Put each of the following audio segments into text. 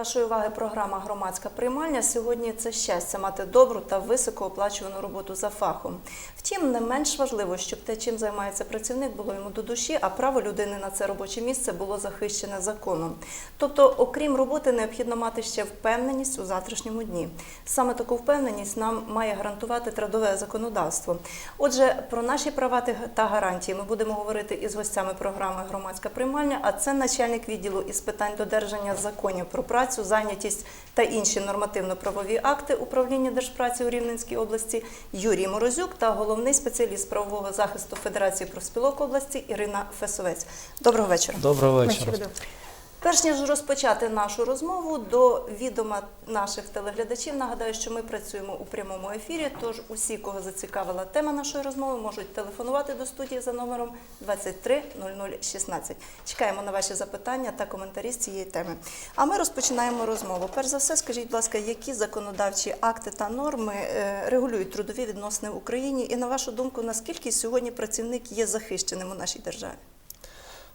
Вашої уваги. Програма Громадська приймальня. Сьогодні це щастя мати добру та високооплачувану роботу за фахом. Втім, не менш важливо, щоб те, чим займається працівник, було йому до душі, а право людини на це робоче місце було захищене законом. Тобто, окрім роботи, необхідно мати ще впевненість у завтрашньому дні. Саме таку впевненість нам має гарантувати трудове законодавство. Отже, про наші права та гарантії ми будемо говорити із гостями програми Громадська приймальня. А це начальник відділу із питань додержання законів про працю, зайнятість та інші нормативно-правові акти управління Держпраці у Рівненській області Юрій Морозюк та головний спеціаліст правового захисту Федерації профспілок області Ірина Фесовець. Доброго вечора. Доброго вечора. Перш ніж розпочати нашу розмову, до відома наших телеглядачів нагадаю, що ми працюємо у прямому ефірі. Тож усі, кого зацікавила тема нашої розмови, можуть телефонувати до студії за номером 23 0016. Чекаємо на ваші запитання та коментарі з цієї теми. А ми розпочинаємо розмову. Перш за все, скажіть, будь ласка, які законодавчі акти та норми е, регулюють трудові відносини в Україні? І на вашу думку, наскільки сьогодні працівник є захищеним у нашій державі?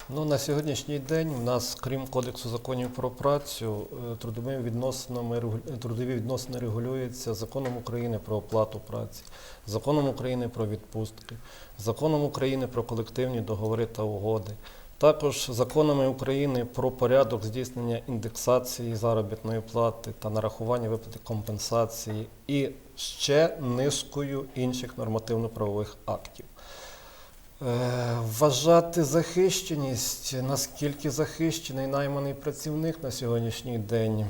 Ну, на сьогоднішній день у нас, крім Кодексу законів про працю, е, трудовими відносинами, регу- трудові відносини регулюються законом України про оплату праці, законом України про відпустки, законом України про колективні договори та угоди, також законами України про порядок здійснення індексації заробітної плати та нарахування виплати компенсації і ще низкою інших нормативно-правових актів. Е, Вважати захищеність, наскільки захищений найманий працівник на сьогоднішній день,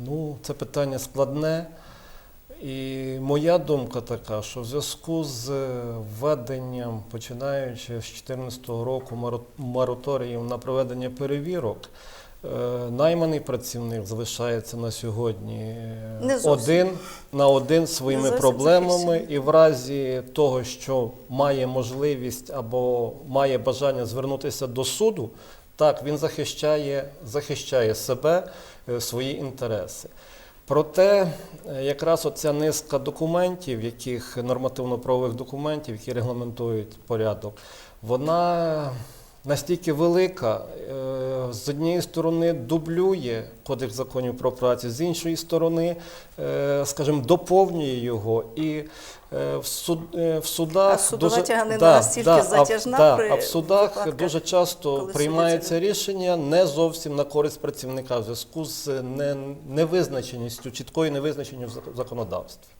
ну, це питання складне. І моя думка така, що в зв'язку з введенням, починаючи з 2014 року, мораторіїв на проведення перевірок, е, найманий працівник залишається на сьогодні е, один на один своїми проблемами, і в разі того, що має можливість або має бажання звернутися до суду, так він захищає, захищає себе, е, свої інтереси. Проте е, якраз оця низка документів, яких нормативно-правових документів, які регламентують порядок, вона настільки велика, е, з однієї сторони дублює Кодекс законів про працю, з іншої сторони, е, скажімо, доповнює його і е, в, суд, в судах А судова тяганина настільки а затяжна да, при а в судах випадках, дуже часто приймається рішення не зовсім на користь працівника в зв'язку з не, невизначеністю, чіткою невизначеністю в законодавстві.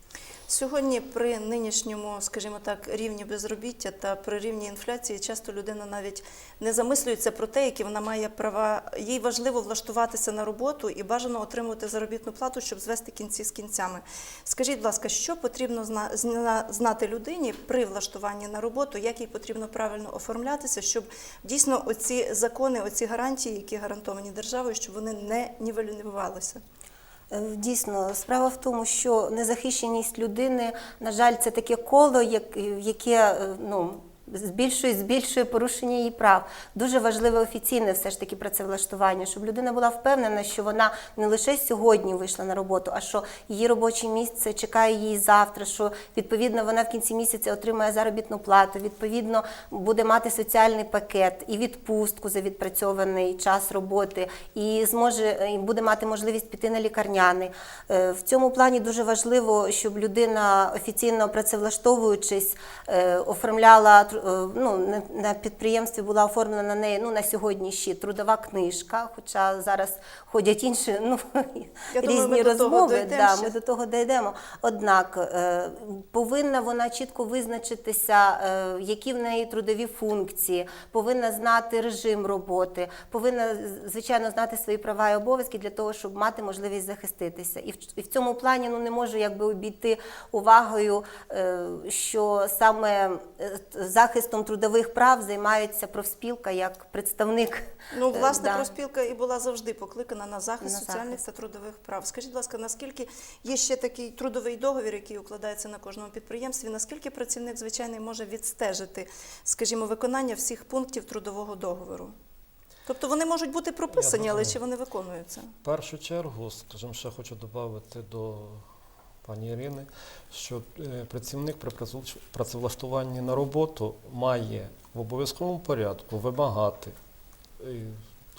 Сьогодні при нинішньому, скажімо так, рівні безробіття та при рівні інфляції часто людина навіть не замислюється про те, які вона має права. Їй важливо влаштуватися на роботу і бажано отримувати заробітну плату, щоб звести кінці з кінцями. Скажіть, будь ласка, що потрібно зна- зна- знати людині при влаштуванні на роботу, як їй потрібно правильно оформлятися, щоб дійсно оці закони, оці гарантії, які гарантовані державою, щоб вони не нівелювалися? Е, Дійсно, справа в тому, що незахищеність людини, на жаль, це таке коло, яке е, ну, збільшує, збільшує порушення її прав. Дуже важливе офіційне все ж таки працевлаштування, щоб людина була впевнена, що вона не лише сьогодні вийшла на роботу, а що її робоче місце чекає її завтра, що відповідно вона в кінці місяця отримає заробітну плату, відповідно буде мати соціальний пакет і відпустку за відпрацьований час роботи, і зможе і буде мати можливість піти на лікарняний. Е, В цьому плані дуже важливо, щоб людина офіційно працевлаштовуючись, е, оформляла ну, на- підприємстві була оформлена на неї ну, на сьогодні ще трудова книжка, хоча зараз ходять інші ну, Я думаю, різні ми розмови. дійдемо Да, ми до того дійдемо. Однак е, повинна вона чітко визначитися, е, які в неї трудові функції, повинна знати режим роботи, повинна звичайно знати свої права і обов'язки для того, щоб мати можливість захиститися. І в, і в цьому плані ну не можу якби обійти увагою, е, що саме е, захистом трудових прав займається профспілка як представник. Ну, е, власне, да. профспілка і була завжди покликана на захист На соціальних захист. та трудових прав. Скажіть, будь ласка, наскільки є ще такий трудовий договір, який укладається на кожному підприємстві? Наскільки працівник звичайний може відстежити, скажімо, виконання всіх пунктів трудового договору? Тобто вони можуть бути прописані, але чи вони виконуються? В першу чергу, скажімо, ще хочу додати до пані Ірини, що е, працівник при працевлаштуванні- на роботу має в обов'язковому порядку вимагати е,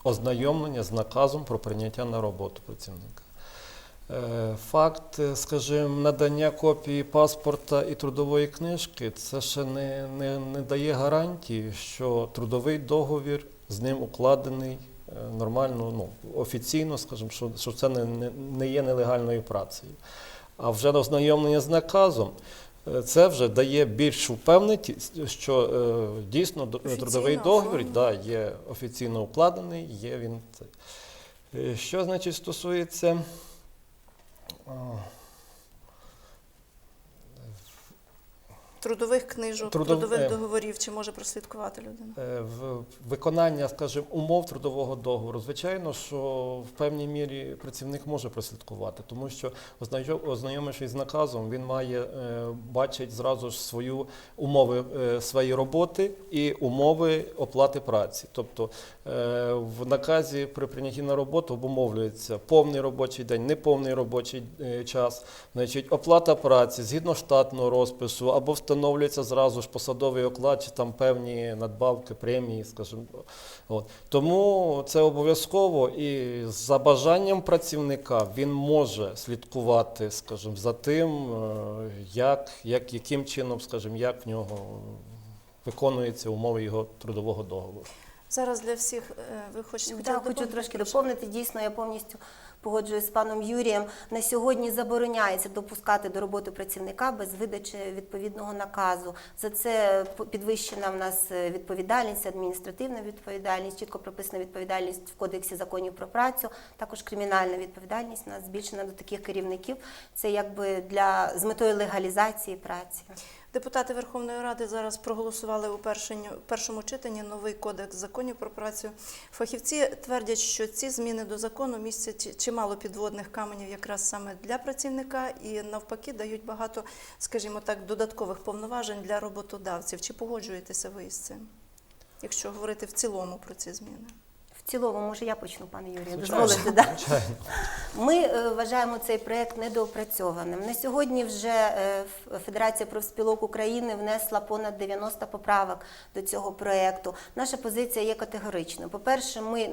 ознайомлення з наказом про прийняття на роботу працівника. Е, Факт, скажімо, надання копії паспорта і трудової книжки це ще не, не, не дає гарантії, що трудовий договір з ним укладений нормально, ну, офіційно, скажімо, що, що це не, не, не є нелегальною працею. А вже ознайомлення з наказом. е, Це вже дає більшу впевненість, що е, дійсно Офіційно трудовий договір да, є офіційно укладений, є він. Е, Що значить стосується Трудових книжок, Трудов- трудових е. договорів, чи може прослідкувати людина? Е, в виконання, скажімо, умов трудового договору, звичайно, що в певній мірі працівник може прослідкувати, тому що ознайом- ознайомившись з наказом, він має е, бачить зразу ж свою умови своєї роботи і умови оплати праці. Тобто в наказі при прийнятті на роботу обумовлюється повний робочий день, неповний робочий час, значить, оплата праці згідно штатного розпису або встановлюється зразу ж посадовий оклад чи там певні надбавки, премії, скажімо. От. Тому це обов'язково і за бажанням працівника він може слідкувати, скажімо, за тим, е, як, як, яким чином, скажімо, як в нього виконуються умови його трудового договору. Зараз для всіх е, ви хочете Да, хочу трошки доповнити. Дійсно, я повністю погоджуюсь з паном Юрієм. На сьогодні забороняється допускати до роботи працівника без видачі відповідного наказу. За це підвищена в нас е, відповідальність, адміністративна відповідальність, чітко прописана відповідальність в кодексі законів про працю. Також кримінальна відповідальність у нас збільшена до таких керівників. Це якби для з метою легалізації праці. Депутати Верховної Ради зараз проголосували у першому читанні новий кодекс законів про працю. Фахівці твердять, що ці зміни до закону містять чимало підводних каменів якраз саме для працівника і навпаки дають багато, скажімо так, додаткових повноважень для роботодавців. Чи погоджуєтеся ви із цим? Якщо говорити в цілому про ці зміни? Цілому, може, я почну, пане Юрію, дозволите, да? Ми е, вважаємо цей проект недоопрацьованим. На сьогодні вже е, Федерація профспілок України внесла понад 90 поправок до цього проекту. Наша позиція є категоричною. По-перше, ми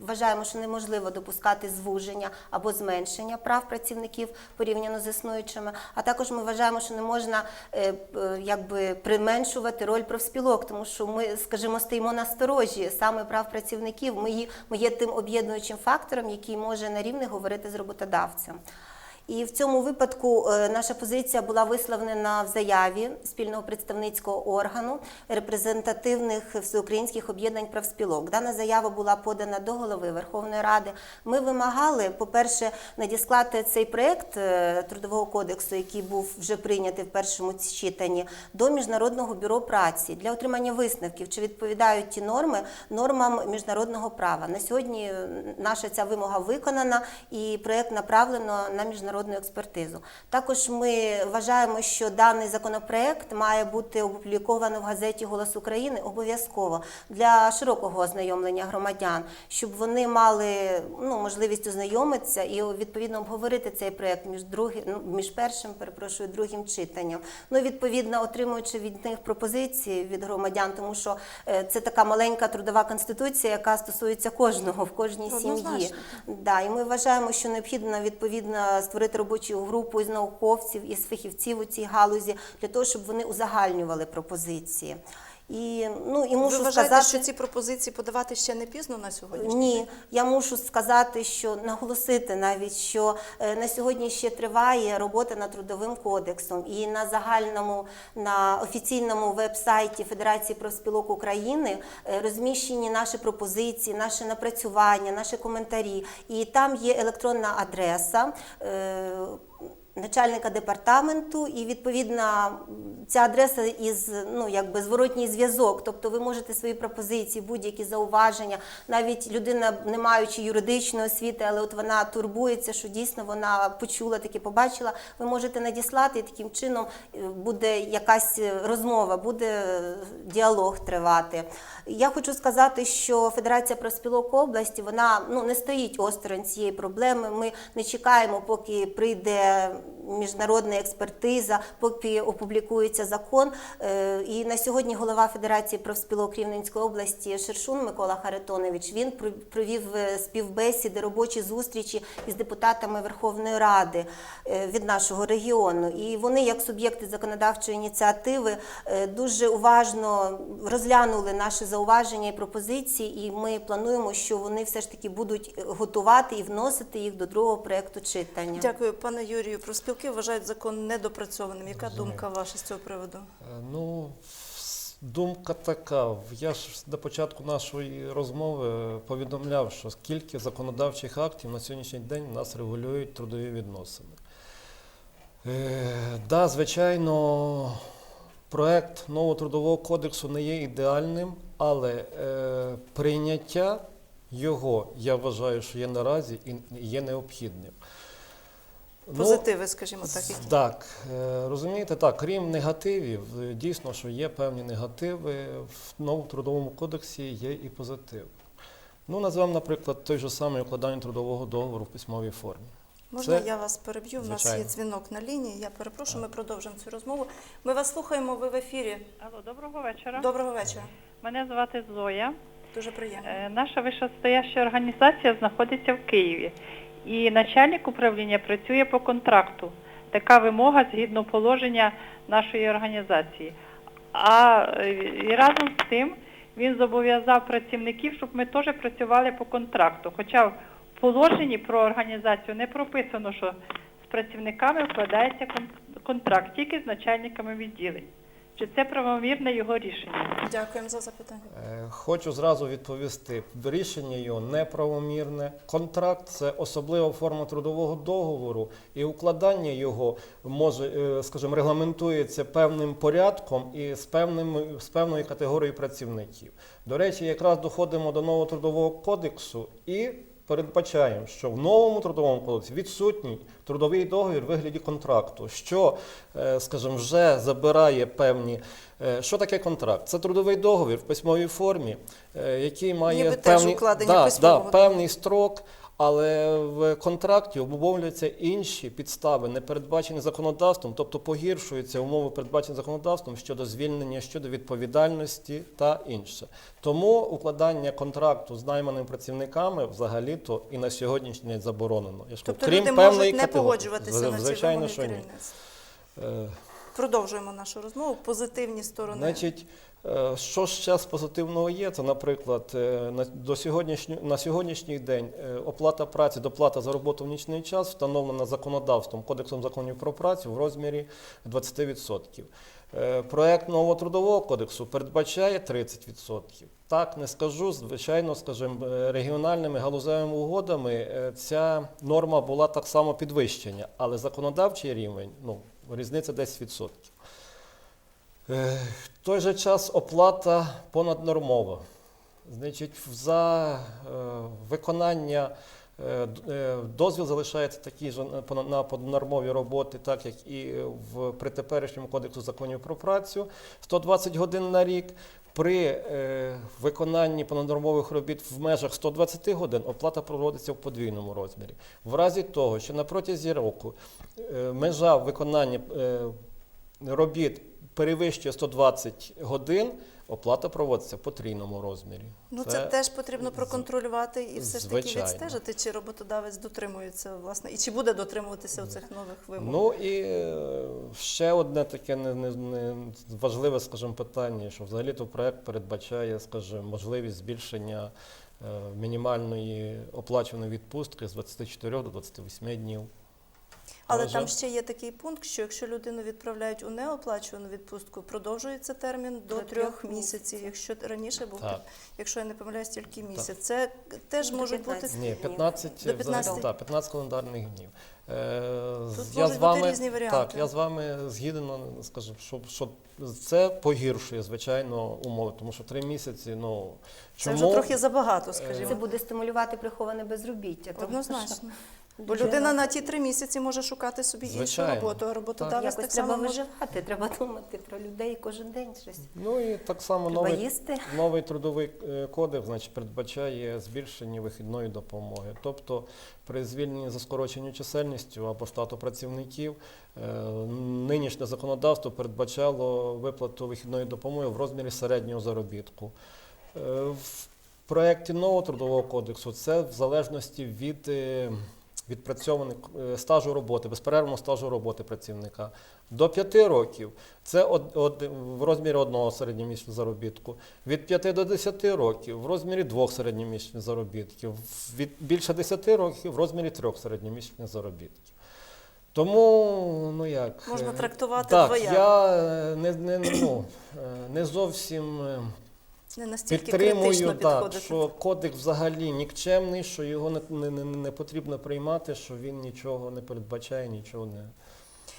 вважаємо, що неможливо допускати звуження або зменшення прав працівників порівняно з існуючими. А також ми вважаємо, що не можна е, якби применшувати роль профспілок, тому що ми, скажімо, стоїмо на сторожі саме прав працівників. Ми, є- ми є тим об'єднуючим фактором, який може на рівних говорити з роботодавцем. І в цьому випадку е, наша позиція була висловлена в заяві спільного представницького органу репрезентативних всеукраїнських об'єднань профспілок. Дана заява була подана до голови Верховної Ради. Ми вимагали, по-перше, надіслати цей проект е, трудового кодексу, який був вже прийнятий в першому читанні, до міжнародного бюро праці для отримання висновків, чи відповідають ті норми нормам міжнародного права. На сьогодні е, наша ця вимога виконана, і проект направлено на міжнародну експертизу. Також ми вважаємо, що даний законопроект має бути опубліковано в газеті Голос України обов'язково для широкого ознайомлення громадян, щоб вони мали ну, можливість ознайомитися і відповідно обговорити цей проект між другим, ну, між першим, перепрошую, другим читанням. Ну, відповідно, отримуючи від них пропозиції від громадян, тому що е, це така маленька трудова конституція, яка стосується кожного в кожній сім'ї. Да, і ми вважаємо, що необхідно відповідно створити робочу групу із науковців, із фахівців у цій галузі для того, щоб вони узагальнювали пропозиції. І ну і мушу ви вважаєте, сказати, що ці пропозиції подавати ще не пізно на сьогодні? ні, я мушу сказати, що наголосити навіть, що е, на сьогодні ще триває робота над трудовим кодексом, і на загальному, на офіційному веб-сайті Федерації профспілок України е, розміщені наші пропозиції, наші напрацювання, наші коментарі. І там є електронна адреса. Е, Начальника департаменту, і відповідно ця адреса із ну якби зворотній зв'язок. Тобто ви можете свої пропозиції, будь-які зауваження, навіть людина, не маючи юридичної освіти, але от вона турбується, що дійсно вона почула таке, побачила. Ви можете надіслати, і таким чином е, буде якась розмова, буде е, діалог тривати. Я хочу сказати, що Федерація профспілок області вона ну не стоїть осторонь цієї проблеми. Ми не чекаємо, поки прийде міжнародна експертиза, поки опублікується закон. Е, І на сьогодні голова Федерації профспілок Рівненської області Шершун Микола Харитонович він про- провів е, співбесіди, робочі зустрічі із депутатами Верховної Ради е, від нашого регіону. І вони, як суб'єкти законодавчої ініціативи, дуже уважно розглянули наші зауваження і пропозиції. І ми плануємо, що вони все ж таки будуть готувати і вносити їх до другого проекту читання. Дякую, пане Юрію. Профспілки вважають закон недопрацьованим. Яка Розумію. думка ваша з цього приводу? Е, Ну, думка така. Я ж до початку нашої розмови повідомляв, що скільки законодавчих актів на сьогоднішній день нас регулюють трудові відносини. Е, да, звичайно, проект нового трудового кодексу не є ідеальним, але е, прийняття його, я вважаю, що є наразі і є необхідним. Ну, Позитиви, скажімо так, які? так, е, розумієте, так, крім негативів, е, дійсно, що є певні негативи, в новому трудовому кодексі є і позитив. Ну, назвемо, наприклад, той же самий укладання трудового договору в письмовій формі. Можна Це- я вас переб'ю? У нас є дзвінок на лінії. Я перепрошую, ми продовжимо цю розмову. Ми вас слухаємо, ви в ефірі. Алло, доброго вечора. Доброго вечора. Мене звати Зоя. Дуже приємно. Е, Наша вищестояща організація знаходиться в Києві, і начальник управління працює по контракту. Така вимога згідно положення нашої організації. А е, і разом з тим він зобов'язав працівників, щоб ми теж працювали по контракту. Хоча в положенні про організацію не прописано, що з працівниками вкладається контракт тільки з начальниками відділень. Чи це правомірне його рішення? Дякуємо за запитання. Е, Хочу зразу відповісти. Рішення його неправомірне. Контракт це особлива форма трудового договору, і укладання його може, е, скажімо, регламентується певним порядком і з певним з певною категорією працівників. До речі, якраз доходимо до нового трудового кодексу і. Передбачаємо, що в новому трудовому кодексі відсутній трудовий договір в вигляді контракту, що, е, скажімо, вже забирає певні. е, Що таке контракт? Це трудовий договір в письмовій формі, е, який має Ніби теж певні, укладення да, да, певний строк, але в контракті обумовлюються інші підстави, не передбачені законодавством, тобто погіршуються умови, передбачені законодавством щодо звільнення, щодо відповідальності та інше. Тому укладання контракту з найманими працівниками взагалі-то і на сьогоднішній день заборонено. Я ж Тобто крім люди певної можуть не погоджуватися на ці Звичайно, вимоги що ні. керівництва. Е, Продовжуємо нашу розмову. Позитивні сторони. Значить, що ж зараз позитивного є? Це, наприклад, е, на, до сьогоднішньо, на сьогоднішній день е, оплата праці, доплата за роботу в нічний час встановлена законодавством, Кодексом законів про працю в розмірі 20%. Е, Проект нового трудового кодексу передбачає 30%. Так, не скажу, звичайно, скажімо, е, регіональними галузевими угодами е, ця норма була так само підвищення, але законодавчий рівень, ну, різниця 10%. Е, В той же час оплата понаднормова. Значить, за е, виконання е, дозвіл залишається такий же на понаднормові роботи, так як і в при теперішньому кодексу законів про працю 120 годин на рік. При виконанні понаднормових робіт в межах 120 годин оплата проводиться в подвійному розмірі. В разі того, що на протязі року межа виконання робіт перевищує 120 годин, оплата проводиться в потрійному розмірі. Ну, це, теж потрібно проконтролювати і все ж таки відстежити, чи роботодавець дотримується власне, і чи буде дотримуватися у цих нових вимог. Ну і е, ще одне таке не, не, не важливе, скажімо, питання, що взагалі-то проект передбачає, скажімо, можливість збільшення е, мінімальної оплачуваної відпустки з 24 до 28 днів. Але там ще є такий пункт, що якщо людину відправляють у неоплачувану відпустку, продовжується термін до, До трьох місяців. місяців. Якщо раніше був, Так. якщо я не помиляюсь, тільки місяць. Це теж До можуть бути 15. Ні, 15, До взагалі, 15. так, 15 календарних днів. Е, Тут я можуть з вами, бути різні варіанти. Так, я з вами згіден, скажу, що, що це погіршує, звичайно, умови, тому що три місяці, ну, це чому? вже трохи забагато, скажімо. Це буде стимулювати приховане безробіття. тому Однозначно. Бо людина на ті три місяці може шукати собі Звичайно. іншу роботу, а роботодавець Якось так треба само може. виживати, треба думати про людей кожен день щось. Ну і так само Треба новий, їсти. новий трудовий е, кодекс значить, передбачає збільшення вихідної допомоги. Тобто при звільненні за скороченою чисельністю або штату працівників е, нинішнє законодавство передбачало виплату вихідної допомоги в розмірі середнього заробітку. Е, В проєкті нового трудового кодексу це в залежності від е, відпрацьованих е, стажу роботи, безперервного стажу роботи працівника. До 5 років це од, од, в розмірі одного середньомісячного заробітку, від 5 до 10 років в розмірі двох середньомісячних заробітків, від більше 10 років в розмірі трьох середньомісячних заробітків. Тому, ну як. Можна е, трактувати так, двояко. я е, не, не, ну, не зовсім. Не настільки критично так, підходити. що кодекс взагалі нікчемний, що його не, не, не, не потрібно приймати, що він нічого не передбачає, нічого не.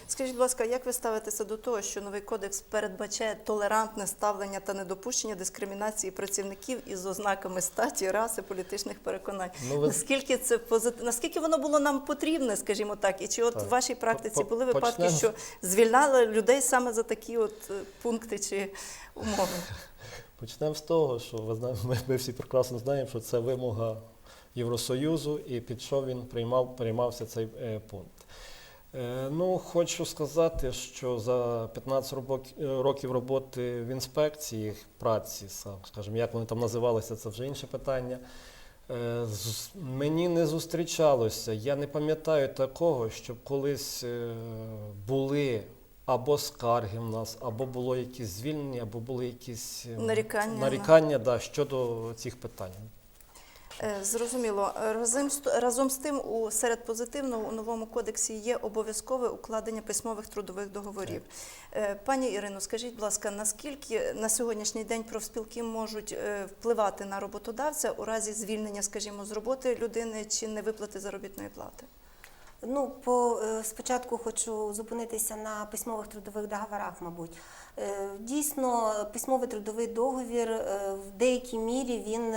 Скажіть, будь ласка, як ви ставитеся до того, що новий кодекс передбачає толерантне ставлення та недопущення дискримінації працівників із ознаками статі, раси, політичних переконань? Ну, ви- Наскільки це позит... наскільки воно було нам потрібне, скажімо так, і чи от Так. в вашій практиці були випадки, почнемо. що звільняли людей саме за такі от е, пункти чи умови? Почнемо з того, що ви знаєте, ми, всі прекрасно знаємо, що це вимога Євросоюзу, і під що він приймав, приймався цей е, пункт. Е, ну, хочу сказати, що за 15 робок- е, років роботи в інспекції праці, скажімо, як вони там називалися, це вже інше питання. Мені не зустрічалося, я не пам'ятаю такого, щоб колись були або скарги в нас, або було якісь звільнення, або були якісь е, Нарікання нарікання да, щодо цих питань. Е, Зрозуміло. Разом з, разом з тим, у серед позитивного у новому кодексі є обов'язкове укладення письмових трудових договорів. Е, Пані Ірино, скажіть, будь ласка, наскільки на сьогоднішній день профспілки можуть е, впливати на роботодавця у разі звільнення, скажімо, з роботи людини чи невиплати заробітної плати? Ну, по е, спочатку хочу зупинитися на письмових трудових договорах, мабуть. Е, Дійсно, письмовий трудовий договір е, в деякій мірі він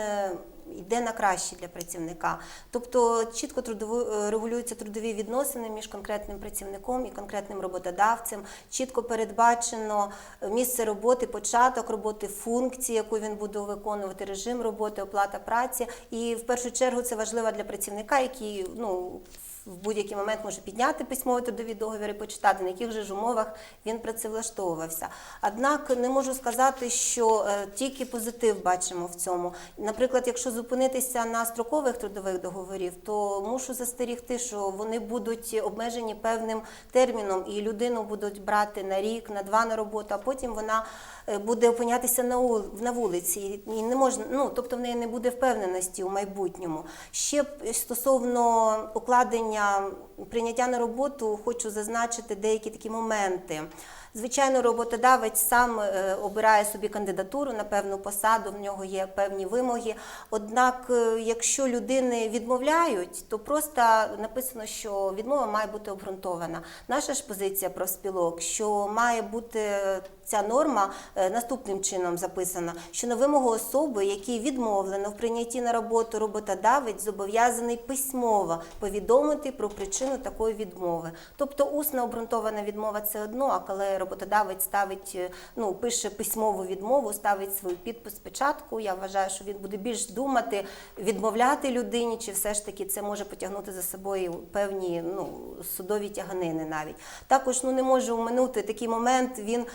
йде на краще для працівника. Тобто чітко е, регулюються трудові відносини між конкретним працівником і конкретним роботодавцем. Чітко передбачено місце роботи, початок роботи, функції, яку він буде виконувати, режим роботи, оплата праці. І в першу чергу це важливо для працівника, який ну в будь-який момент може підняти письмовий трудові договір почитати, на яких же ж умовах він працевлаштовувався. Однак не можу сказати, що е, тільки позитив бачимо в цьому. Наприклад, якщо зупинитися на строкових трудових договорів, то мушу застерігти, що вони будуть обмежені певним терміном, і людину будуть брати на рік, на два на роботу, а потім вона е, буде опинятися на вулиці, і не можна, ну тобто в неї не буде впевненості у майбутньому. Ще стосовно укладення прийняття на роботу, хочу зазначити деякі такі моменти. Звичайно, роботодавець сам е, обирає собі кандидатуру на певну посаду, в нього є певні вимоги. Однак, е, якщо людини відмовляють, то просто написано, що відмова має бути обґрунтована. Наша ж позиція профспілок, що має бути ця норма е, наступним чином записана, що на вимогу особи, якій відмовлено в прийнятті на роботу роботодавець, зобов'язаний письмово повідомити про причину такої відмови. Тобто усна обґрунтована відмова це одно, а коли роботодавець ставить, е, ну пише письмову відмову, ставить свій підпис, печатку. Я вважаю, що він буде більш думати, відмовляти людині, чи все ж таки це може потягнути за собою певні ну судові тяганини навіть. Також ну не можу оминути такий момент. Він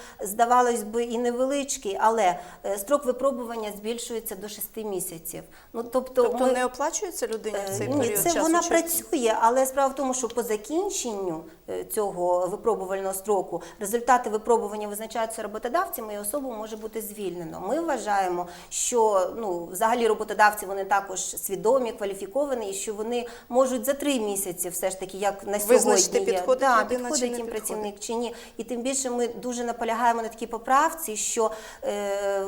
здавалось би і невеличкий, але е, строк випробування збільшується до 6 місяців. Ну тобто, Тобто ми... не оплачується людині в цей Е, Ні, період це часу? вона чи- працює, але справа в тому, що по закінченню е, цього випробувального строку результати випробування визначаються роботодавцями, і особу може бути звільнено. Ми вважаємо, що ну взагалі роботодавці вони також свідомі, кваліфіковані, і що вони можуть за три місяці, все ж таки, як на Визначити, сьогодні є. підходить да, підходить їм підходить. працівник чи ні. І тим більше ми дуже наполягаємо на такій поправці, що е,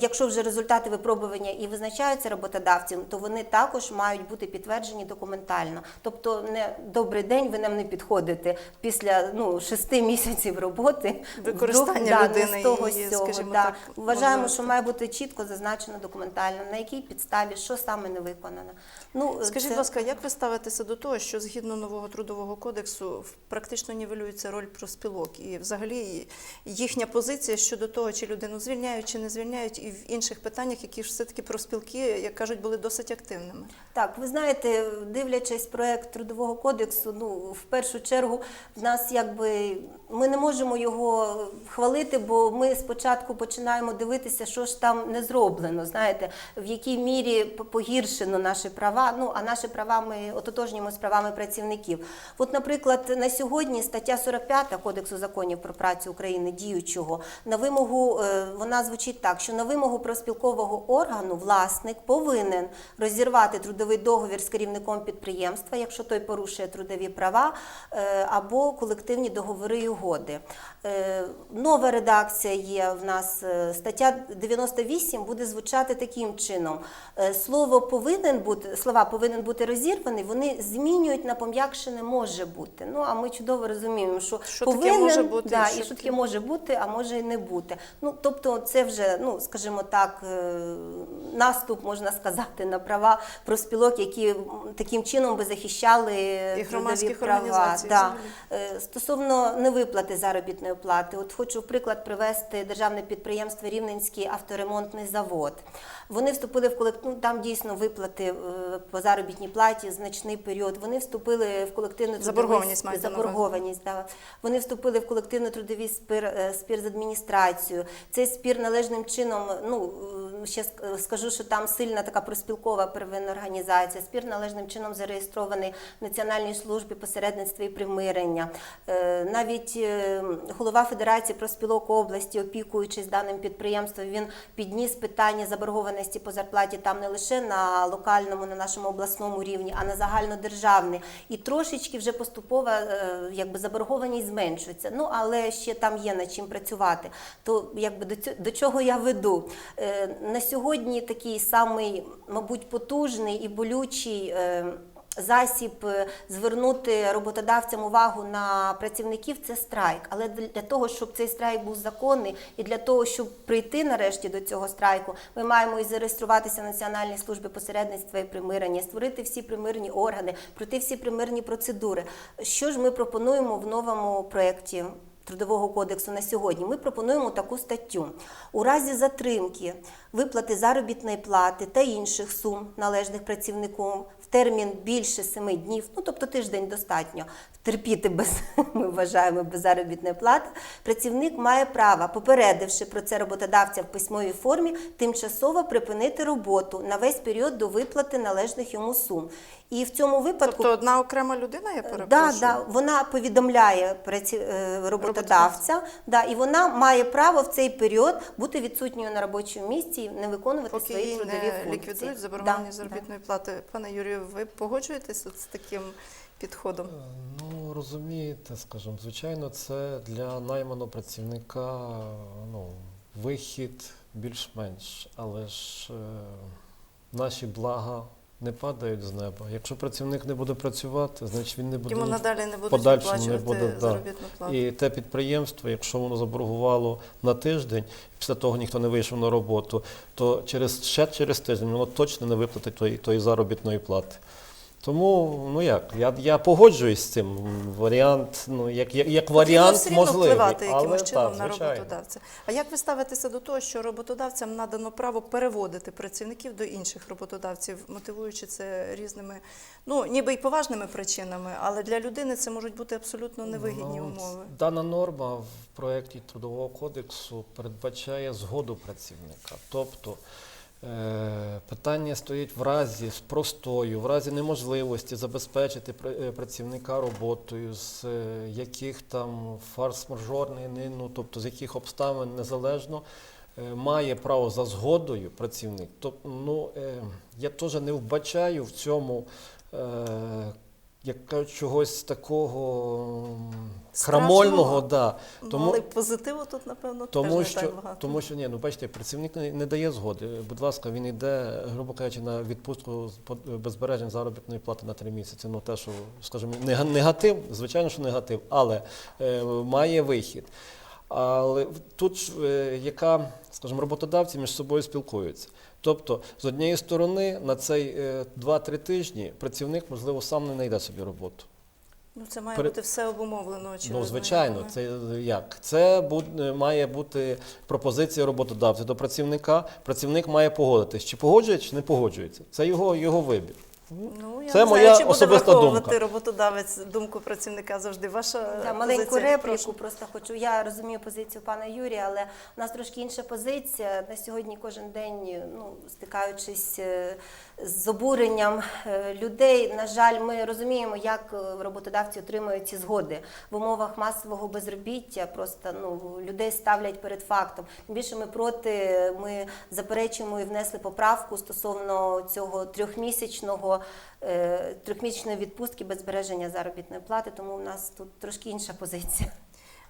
якщо вже результати випробування і визначаються роботодавцем, то вони також мають бути підтверджені документально. Тобто, не добрий день, ви нам не підходите після ну, шести місяців роботи. Використання вдруг, людини не з того і, сього. скажімо да. так, Вважаємо, що має бути чітко зазначено документально, на якій підставі, що саме не виконано. Ну, Скажіть, це- будь ласка, як ви ставитеся до того, що згідно нового трудового кодексу практично нівелюється роль профспілок і взагалі їхня позиція щодо того, чи людину звільняють, чи не звільняють, і в інших питаннях, які ж все-таки профспілки, як кажуть, були досить активними. Так, ви знаєте, дивлячись проект трудового кодексу, ну в першу чергу в нас якби ми не можемо його хвалити, бо ми спочатку починаємо дивитися, що ж там не зроблено. Знаєте, в якій мірі погіршено наші права. Ну а наші права ми ототожнюємо з правами працівників. От, наприклад, на сьогодні стаття 45 Кодексу законів про працю України діючого на вимогу е, вона звучить так, що на вимогу профспілкового органу власник повинен розірвати трудовий договір з керівником підприємства, якщо той порушує трудові права е, або колективні договори і угоди. Е, Нова редакція є в нас е, стаття 98 буде звучати таким чином: Е, слово повинен бути слова повинен бути розірваний. Вони змінюють на пом'якшене може бути. Ну а ми чудово розуміємо, що, Що таке повинен може бути, да, що і що таке таке- може бути, а може і не бути. Ну тобто, це вже, ну скажімо так, наступ можна сказати на права профспілок, які таким чином би захищали трудові громадських права. організацій Да. Стосовно невиплати заробітної плати, от хочу приклад привести державне підприємство Рівненський авторемонтний завод. Вони вступили в колектив, ну, там дійсно виплати е, по заробітній платі значний період. Вони вступили в колективну Заборгованість маєте заборгованість. Да. Вони вступили в колективно-трудовий спір, е, спір з адміністрацією. Цей спір належним чином, ну е, ще скажу, що там сильна така проспілкова первинна організація. Спір належним чином зареєстрований в Національній службі посередництва і примирення. Навіть голова Федерації проспілок області, опікуючись даним підприємством, він підніс питання заборгованості по зарплаті там не лише на локальному, на нашому обласному рівні, а на загальнодержавний. І трошечки вже поступово е, якби заборгованість зменшується. Ну але ще там є над чим працювати. То якби до цього, до чого я веду? Е, На сьогодні такий самий, мабуть, потужний і болючий. Засіб е, звернути роботодавцям увагу на працівників це страйк. Але для того, щоб цей страйк був законний, і для того, щоб прийти нарешті до цього страйку, ми маємо і зареєструватися в Національній службі посередництва і примирення, створити всі примирні органи, пройти всі примирні процедури. Що ж ми пропонуємо в новому проєкті? Трудового кодексу на сьогодні ми пропонуємо таку статтю. У разі затримки виплати заробітної плати та інших сум, належних працівнику, в термін більше семи днів, ну тобто тиждень достатньо терпіти без, ми вважаємо, без заробітної плати, працівник має право, попередивши про це роботодавця в письмовій формі, тимчасово припинити роботу на весь період до виплати належних йому сум. І в цьому випадку Тобто одна окрема людина, я перепрошую? да, вона повідомляє праці... е, роботодавця, да, і вона має право в цей період бути відсутньою на робочому місці і не виконувати Поки свої її трудові не функції. ліквідують заборгованість Да, заробітної плати. Пане Юрію, ви погоджуєтеся з таким підходом? Е, Ну, розумієте, скажімо, звичайно, це для найманого працівника ну, вихід більш-менш, але ж е, наші блага не падають з неба. Якщо працівник не буде працювати, значить він не буде Йому надалі не подальшому не буде, да. заробітну плату. І те підприємство, якщо воно заборгувало на тиждень, після того ніхто не вийшов на роботу, то через ще через тиждень воно точно не виплатить тої, тої заробітної плати. Тому, ну як, я, я погоджуюсь з цим. Варіант, ну як, як, як варіант все можливий. впливати якимось чином на роботодавця. А як ви ставитеся до того, що роботодавцям надано право переводити працівників до інших роботодавців, мотивуючи це різними, ну ніби й поважними причинами, але для людини це можуть бути абсолютно невигідні Ну, умови. Дана норма в проєкті Трудового кодексу передбачає згоду працівника. Тобто питання стоїть в разі з простою, в разі неможливості забезпечити е, працівника роботою, з е, яких там фарс-мажорний, ну, тобто з яких обставин незалежно. е, Має право за згодою працівник. Тобто, ну, е, я теж не вбачаю в цьому е, як чогось такого Страшного? крамольного, да. Ну, Тому, але позитиву тут, напевно, теж тому, не що, так багато. тому що ні, ну бачите, працівник не, не дає згоди. Будь ласка, він йде, грубо кажучи, на відпустку з по- заробітної плати на три місяці. Ну те, що, скажімо, негатив, звичайно, що негатив, але е, має вихід. Але тут е, яка, скажімо, роботодавці між собою спілкуються. Тобто, з однієї сторони, на цей е, 2-3 тижні працівник, можливо, сам не знайде собі роботу. Ну, це має При... бути все обумовлено. Очевидно, Ну, звичайно, це як? Це буде- має бути пропозиція роботодавця до працівника. Працівник має погодитись, чи погоджується, чи не погоджується. Це його, його вибір. Ну, я Це не моя знаю, чи буде особиста враховувати думка. роботодавець думку працівника завжди. Ваша Да, маленьку позиція? репліку Прошу. просто хочу. Я розумію позицію пана Юрія, але в нас трошки інша позиція. На сьогодні кожен день, ну стикаючись е, з обуренням е, людей, на жаль, ми розуміємо, як е, роботодавці отримують ці згоди в умовах масового безробіття. Просто ну людей ставлять перед фактом. Тим більше ми проти, ми заперечуємо і внесли поправку стосовно цього трьохмісячного е, трьохмісячної відпустки без збереження заробітної плати, тому у нас тут трошки інша позиція.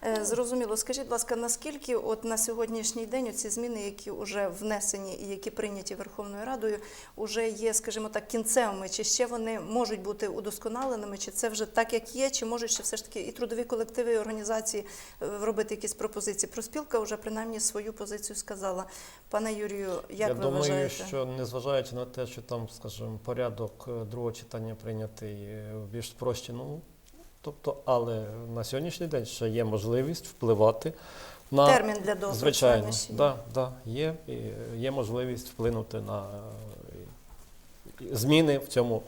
Е, Зрозуміло. Скажіть, будь ласка, наскільки от на сьогоднішній день ці зміни, які вже внесені і які прийняті Верховною Радою, вже є, скажімо так, кінцевими, чи ще вони можуть бути удосконаленими, чи це вже так, як є, чи можуть ще все ж таки і трудові колективи, і організації е, робити якісь пропозиції? Проспілка вже принаймні свою позицію сказала. Пане Юрію, як Я ви думаю, вважаєте? що незважаючи на те, що там, скажімо, порядок е, другого читання прийнятий в більш спрощеному, тобто, але на сьогоднішній день ще є можливість впливати на Термін для дозволу. звичайно, да, да, є, є можливість вплинути на е, зміни в цьому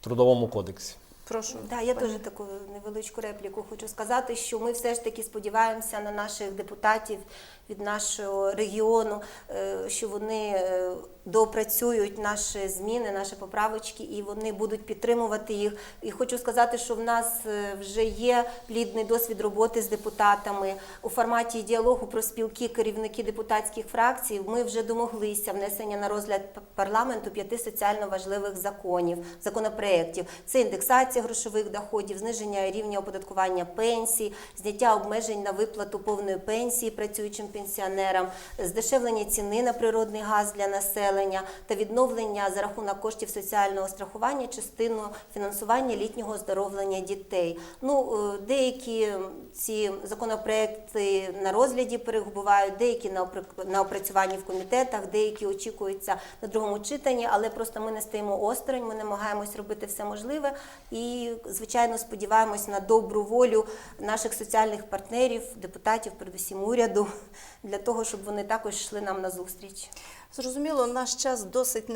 трудовому кодексі. Прошу. Да, я теж таку невеличку репліку хочу сказати, що ми все ж таки сподіваємося на наших депутатів від нашого регіону, е, що вони е, доопрацюють наші зміни, наші поправочки, і вони будуть підтримувати їх. І хочу сказати, що в нас е, вже є плідний досвід роботи з депутатами у форматі діалогу про спілки керівники депутатських фракцій. Ми вже домоглися внесення на розгляд парламенту п'яти соціально важливих законів, законопроєктів. Це індексація грошових доходів, зниження рівня оподаткування пенсій, зняття обмежень на виплату повної пенсії працюючим пенсіонерам, здешевлення ціни на природний газ для населення та відновлення за рахунок коштів соціального страхування частину фінансування літнього оздоровлення дітей. Ну, е, деякі ці законопроекти на розгляді перебувають, деякі на опрацюванні в комітетах, деякі очікуються на другому читанні, але просто ми не стоїмо осторонь, ми намагаємось робити все можливе і, звичайно, сподіваємось на добру волю наших соціальних партнерів, депутатів, передусім уряду, для того, щоб вони також йшли нам на зустріч. Зрозуміло, наш час досить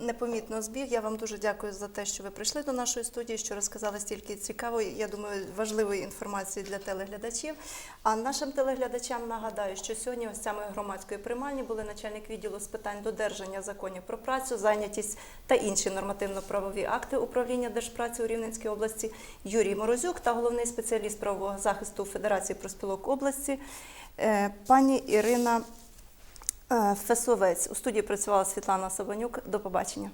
непомітно збіг. Я вам дуже дякую за те, що ви прийшли до нашої студії, що розказали стільки цікавої, я думаю, важливої інформації для телеглядачів. А нашим телеглядачам нагадаю, що сьогодні гостями громадської приймальні були начальник відділу з питань додержання законів про працю, зайнятість та інші нормативно-правові акти управління Держпраці у Рівненській області Юрій Морозюк та головний спеціаліст правового захисту Федерації проспілок області е, пані Ірина. Е, Фесовець у студії працювала Світлана Сабанюк. До побачення.